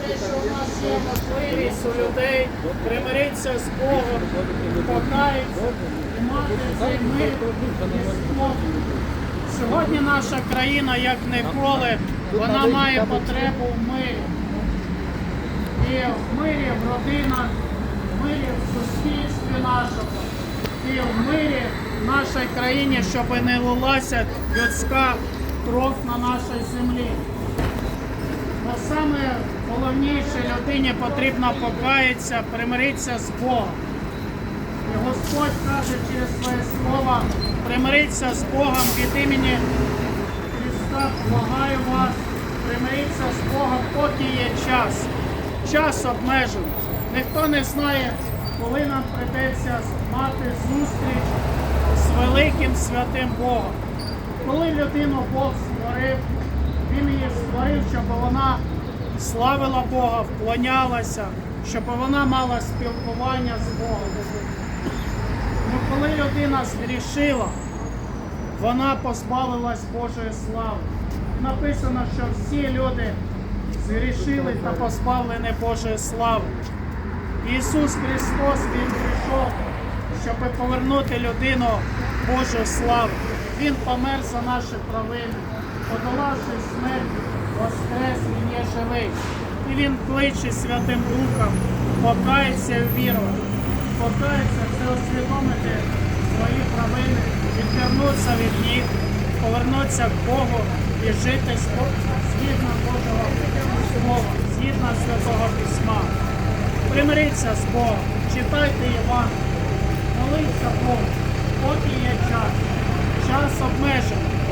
те, що у нас є можливість у людей примиритися з Богом, покаятися і мати цей мир і спокій. Сьогодні наша країна, як ніколи, вона має потребу в мирі. І в мирі в родинах, в мирі в суспільстві нашому, і в мирі в нашій країні, щоб не лилася людська кров на нашій землі. Саме головніше людині потрібно покаятися, примиритися з Богом. І Господь каже через своє слово, примиритися з Богом від імені Христа, благаю вас, примиритися з Богом, поки є час. Час обмежений. Ніхто не знає, коли нам прийдеться мати зустріч з великим святим Богом. Коли людину Бог створив, Він її створив, щоб вона славила Бога, вклонялася, щоб вона мала спілкування з Богом. Ну, коли людина згрішила, вона позбавилась Божої слави. Написано, що всі люди згрішили та позбавлені Божої слави. Ісус Христос Він прийшов, щоб повернути людину Божої слави. Він помер за наші провини, подолавши смерть, воскрес, Він є живий. І Він кличе Святим Духом, покається і вірувати. Покається це усвідомити свої провини, відвернутися від них, повернутися к Богу і жити згідно Божого Слова, згідно Святого Письма. Примиріться з Богом, читайте Євангеліє, моліться Богу, поки є час. Час обмежений.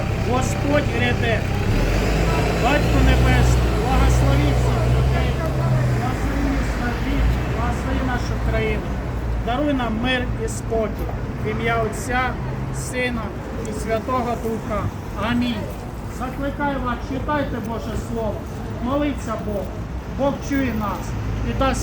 Господь гряде. Батько Небесний, благослови всіх людей, благослови Львів, благослови нашу країну. Даруй нам мир і спокій. В ім'я Отця, Сина і Святого Духа. Амінь. Закликаю вас, читайте Боже Слово, моліться Богу. Бог чує нас і дасть